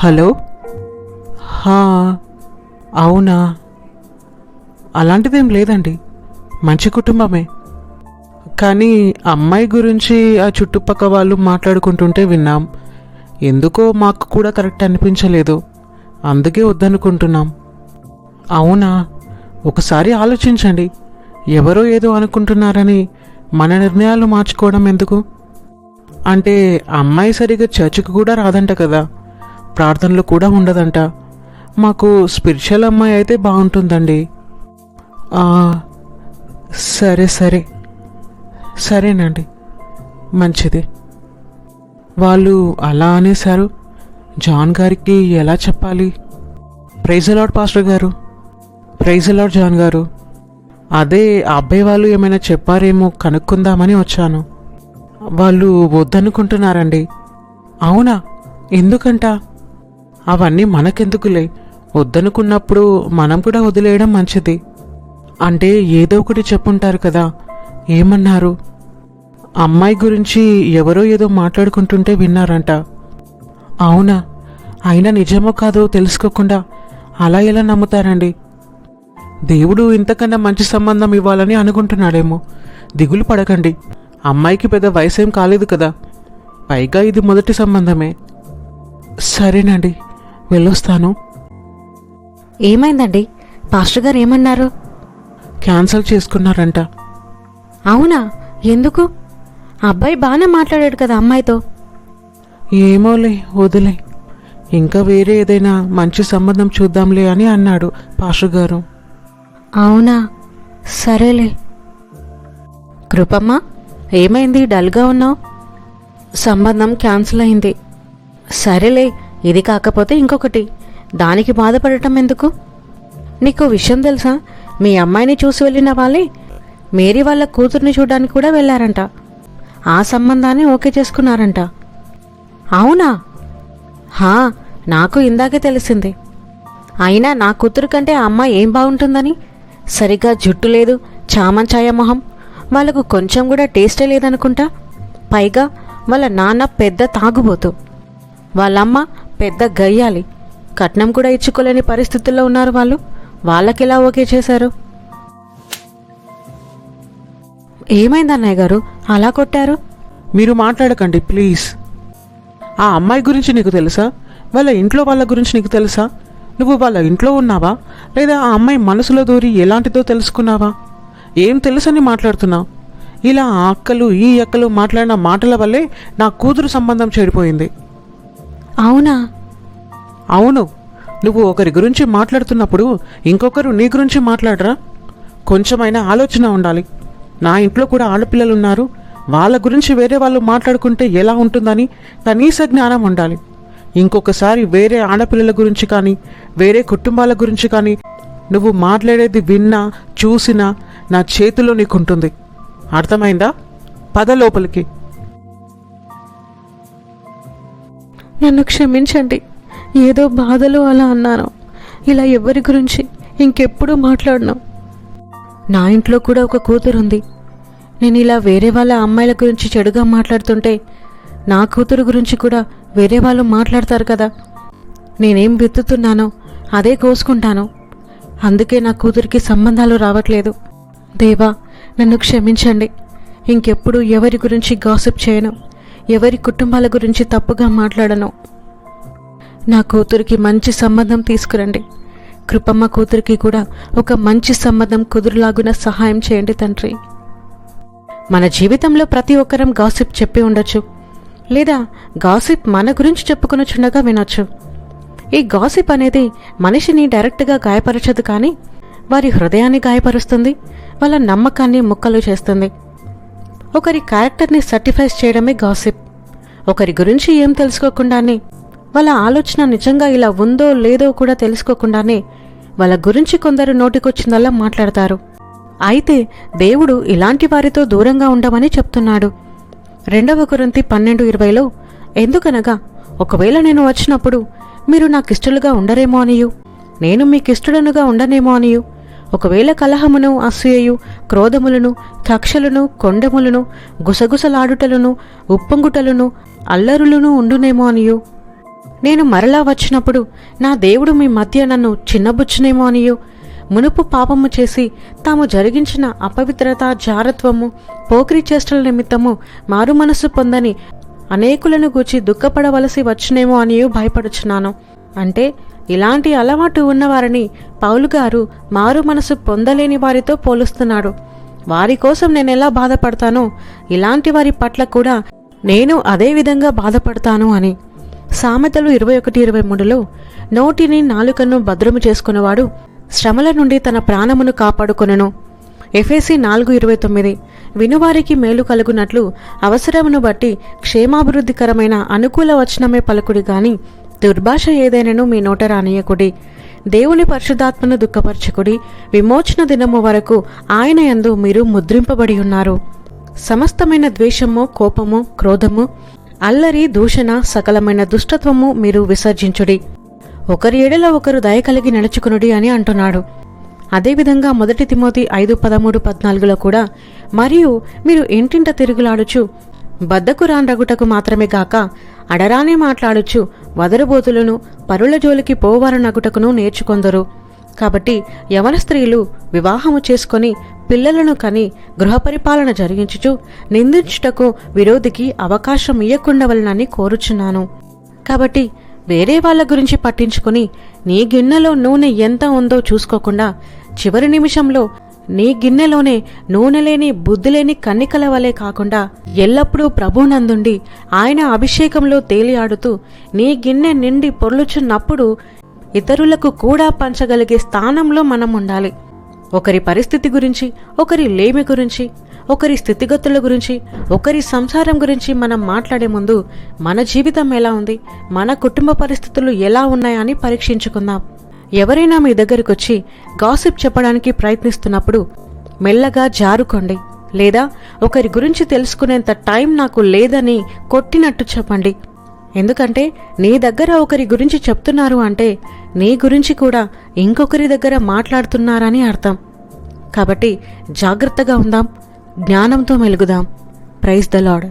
Hello? హా అవునా? అలాంటిదేం లేదండి. మంచి కుటుంబమే. కానీ అమ్మాయి గురించి ఆ చుట్టుపక్క వాళ్ళు మాట్లాడుకుంటుంటే విన్నాం. ఎందుకో మాకు కూడా కరెక్ట్ అనిపించలేదు. అందుకే వద్దనుకుంటున్నాం. అవునా? ఒకసారి ఆలోచించండి. ఎవరో ఏదో అనుకుంటున్నారని మన నిర్ణయాలు మార్చుకోవడం ఎందుకు? అంటే అమ్మాయి సరిగా చర్చికి కూడా రాదంట కదా. ప్రార్థనలు కూడా ఉండదంట. మాకు స్పిరిచువల్ అమ్మాయి అయితే బాగుంటుందండి. సరే సరే. సరేనండి. మంచిది. వాళ్ళు అలా అనేశారు. జాన్ గారికి ఎలా చెప్పాలి? ప్రైజ్ అలాడ్ పాస్టర్ గారు. ప్రైజ్ అలాడ్ జాన్ గారు. అదే అబ్బాయి వాళ్ళు ఏమైనా చెప్పారేమో కనుక్కుందామని వచ్చాను. వాళ్ళు వద్దనుకుంటున్నారండి. అవునా? ఎందుకంట? అవన్నీ మనకెందుకులే? వద్దనుకున్నప్పుడు మనం కూడా వదిలేయడం మంచిది. అంటే ఏదో ఒకటి చెప్పుంటారు కదా ఏమన్నారు? అమ్మాయి గురించి ఎవరో ఏదో మాట్లాడుకుంటుంటే విన్నారంట. అవునా? అయినా నిజమో కాదో తెలుసుకోకుండా అలా ఎలా నమ్ముతారండి? దేవుడు ఇంతకన్నా మంచి సంబంధం ఇవ్వాలని అనుకుంటున్నాడేమో. దిగులు పడకండి. అమ్మాయికి పెద్ద వయసేం కాలేదు కదా. పైగా ఇది మొదటి సంబంధమే. సరేనండి. వెళ్ళొస్తాను. ఏమైందండి? పాస్టర్ గారు ఏమన్నారు? క్యాన్సిల్ చేసుకున్నారంట. అవునా? ఎందుకు? అబ్బాయి బాగానే మాట్లాడాడు కదా అమ్మాయితో. ఏమోలే వదిలే. ఇంకా వేరే ఏదైనా మంచి సంబంధం చూద్దాంలే అని అన్నాడు పాస్టర్ గారు. అవునా? సరేలే. కృపమ్మ ఏమైంది? డల్గా ఉన్నావు? సంబంధం క్యాన్సిల్ అయింది. సరేలే ఇది కాకపోతే ఇంకొకటి. దానికి బాధపడటం ఎందుకు? నీకు విషయం తెలుసా? మీ అమ్మాయిని చూసి వెళ్ళిన వాళ్ళే మేరీ వాళ్ళ కూతుర్ని చూడడానికి కూడా వెళ్ళారంట. ఆ సంబంధాన్ని ఓకే చేసుకున్నారంట. అవునా? హా నాకు ఇందాకే తెలిసింది. అయినా నా కూతురు కంటే ఆ అమ్మాయి ఏం బాగుంటుందని? సరిగ్గా జుట్టు లేదు చామంచాయ మొహం. వాళ్ళకు కొంచెం కూడా టేస్టే లేదనుకుంటా? పైగా వాళ్ళ నాన్న పెద్ద తాగుబోతు. వాళ్ళమ్మ పెద్ద గయ్యాలి. కట్నం కూడా ఇచ్చుకోలేని పరిస్థితుల్లో ఉన్నారు వాళ్ళు. వాళ్ళకెలా ఓకే చేశారు? ఏమైంది అన్నయ్య గారు? అలా కొట్టారు? మీరు మాట్లాడకండి ప్లీజ్. ఆ అమ్మాయి గురించి నీకు తెలుసా? వాళ్ళ ఇంట్లో వాళ్ళ గురించి నీకు తెలుసా? నువ్వు వాళ్ళ ఇంట్లో ఉన్నావా? లేదా ఆ అమ్మాయి మనసులో దూరి ఎలాంటిదో తెలుసుకున్నావా? ఏం తెలుసని మాట్లాడుతున్నావు? ఇలా ఆ అక్కలు ఈ అక్కలు మాట్లాడిన మాటల వల్లే నా కూతురు సంబంధం చెడిపోయింది. అవునా? అవును. నువ్వు ఒకరి గురించి మాట్లాడుతున్నప్పుడు ఇంకొకరు నీ గురించి మాట్లాడరా? కొంచెమైనా ఆలోచన ఉండాలి. నా ఇంట్లో కూడా ఆడపిల్లలు ఉన్నారు వాళ్ళ గురించి వేరే వాళ్ళు మాట్లాడుకుంటే ఎలా ఉంటుందని కనీస జ్ఞానం ఉండాలి. ఇంకొకసారి వేరే ఆడపిల్లల గురించి కానీ వేరే కుటుంబాల గురించి కానీ నువ్వు మాట్లాడేది విన్నా చూసినా నా చేతిలో నీకుంటుంది. అర్థమైందా? పద లోపలికి. నన్ను క్షమించండి. ఏదో బాధలో అలా అన్నాను. ఇలా ఎవరి గురించి ఇంకెప్పుడు మాట్లాడను. నా ఇంట్లో కూడా ఒక కూతురుంది. నేను ఇలా వేరే వాళ్ళ అమ్మాయిల గురించి చెడుగా మాట్లాడుతుంటే నా కూతురు గురించి కూడా వేరే వాళ్ళు మాట్లాడతారు కదా. నేనేం విత్తుతున్నానో అదే కోసుకుంటాను. అందుకే నా కూతురికి సంబంధాలు రావట్లేదు. దేవా నన్ను క్షమించండి. ఇంకెప్పుడు ఎవరి గురించి గాసిప్ చేయను. ఎవరి కుటుంబాల గురించి తప్పుగా మాట్లాడను. నా కూతురికి మంచి సంబంధం తీసుకురండి. కృపమ్మ కూతురికి కూడా ఒక మంచి సంబంధం కుదురులాగున సహాయం చేయండి తండ్రి. మన జీవితంలో ప్రతి ఒక్కరం గాసిప్ చెప్పి ఉండొచ్చు. లేదా గాసిప్ మన గురించి చెప్పుకొనుచుండగా వినొచ్చు. ఈ గాసిప్ అనేది మనిషిని డైరెక్ట్గా గాయపరచదు కానీ వారి హృదయాన్ని గాయపరుస్తుంది వాళ్ళ నమ్మకాన్ని ముక్కలు చేస్తుంది. ఒకరి క్యారెక్టర్ని సర్టిఫైస్ చేయడమే గాసిప్. ఒకరి గురించి ఏం తెలుసుకోకుండానే వాళ్ళ ఆలోచన నిజంగా ఇలా ఉందో లేదో కూడా తెలుసుకోకుండానే వాళ్ళ గురించి కొందరు నోటికొచ్చిందల్లా మాట్లాడతారు. అయితే దేవుడు ఇలాంటి వారితో దూరంగా ఉండమని చెప్తున్నాడు. రెండవ కొరింథీ పన్నెండు ఇరవైలో ఎందుకనగా ఒకవేళ నేను వచ్చినప్పుడు మీరు నాకిష్టలుగా ఉండరేమో అనియు. నేను మీకిష్టడనుగా ఉండనేమో అనియు. ఒకవేళ కలహమును అసూయయు క్రోధములను కక్షలను కొండములను గుసగుసలాడుటలను ఉప్పొంగుటలను అల్లరులను ఉండునేమో అనియు. నేను మరలా వచ్చినప్పుడు నా దేవుడు మీ మధ్య నన్ను చిన్నబుచ్చునేమో అనియో. మునుపు పాపము చేసి తాము జరిగించిన అపవిత్రత జారత్వము పోకిరి చేష్టల నిమిత్తము మారు మనసు పొందని అనేకులను గూర్చి దుఃఖపడవలసి వచ్చునేమో అనియో భయపడుచున్నాను. అంటే ఇలాంటి అలవాటు ఉన్నవారిని పౌలు గారు మారు మనసు పొందలేని వారితో పోలుస్తున్నాడు. వారి కోసం నేను ఎలా బాధపడతానో ఇలాంటి వారి పట్ల కూడా నేను అదే విధంగా బాధపడతాను అని. సామెతలు ఇరవై ఒకటి ఇరవై మూడులో నోటిని నాలుకను భద్రము చేసుకున్నవాడు శ్రమల నుండి తన ప్రాణమును కాపాడుకొనెను. ఎఫేసి నాలుగు ఇరవై తొమ్మిది వినువారికి మేలు కలుగునట్లు అవసరమును బట్టి క్షేమాభివృద్ధికరమైన అనుకూల వచనమే పలుకుడి గాని దుర్భాష ఏదైనను మీ నోట రానియకుడి. దేవుని పరిశుద్ధాత్మను దుఃఖపరచకుడి. విమోచన దినము వరకు ఆయన యందు మీరు ముద్రింపబడి ఉన్నారు. సమస్తమైన ద్వేషము కోపము క్రోధము అల్లరి దూషణ సకలమైన దుష్టత్వము మీరు విసర్జించుడి. ఒకరి ఎడల ఒకరు దయ కలిగి నడుచుకునుడి అని అంటున్నాడు. అదేవిధంగా మొదటి తిమోతి ఐదు పదమూడు పద్నాలుగులో కూడా మరియు మీరు ఇంటింట తిరుగులాడుచు బద్దకు రానరగుటకు మాత్రమే గాక అడరానే మాట్లాడుచు వదరుబోతులను పరుల జోలికి పోవారనగుటకును నేర్చుకొందరు. కాబట్టి యవన స్త్రీలు వివాహము చేసుకొని పిల్లలను కని గృహపరిపాలన జరిగించుచు నిందించుటకు విరోధికి అవకాశం ఇయ్యకుండవలనని కోరుచున్నాను. కాబట్టి వేరే వాళ్ళ గురించి పట్టించుకుని నీ గిన్నెలో నూనె ఎంత ఉందో చూసుకోకుండా చివరి నిమిషంలో నీ గిన్నెలోనే నూనె లేని బుద్ధి లేని కన్నికల వలె కాకుండా ఎల్లప్పుడూ ప్రభునందుండి ఆయన అభిషేకంలో తేలియాడుతూ నీ గిన్నె నిండి పొర్లుచున్నప్పుడు ఇతరులకు కూడా పంచగలిగే స్థానంలో మనం ఉండాలి ఒకరి పరిస్థితి గురించి ఒకరి లేమి గురించి ఒకరి స్థితిగతుల గురించి ఒకరి సంసారం గురించి మనం మాట్లాడే ముందు మన జీవితం ఎలా ఉంది మన కుటుంబ పరిస్థితులు ఎలా ఉన్నాయని పరీక్షించుకుందాం. ఎవరైనా మీ దగ్గరికి వచ్చి గాసిప్ చెప్పడానికి ప్రయత్నిస్తున్నప్పుడు మెల్లగా జారుకోండి. లేదా ఒకరి గురించి తెలుసుకునేంత టైం నాకు లేదని కొట్టినట్టు చెప్పండి. ఎందుకంటే నీ దగ్గర ఒకరి గురించి చెప్తున్నారు అంటే నీ గురించి కూడా ఇంకొకరి దగ్గర మాట్లాడుతున్నారని అర్థం. కాబట్టి జాగ్రత్తగా ఉందాం. జ్ఞానంతో మెలుగుదాం. Praise the lord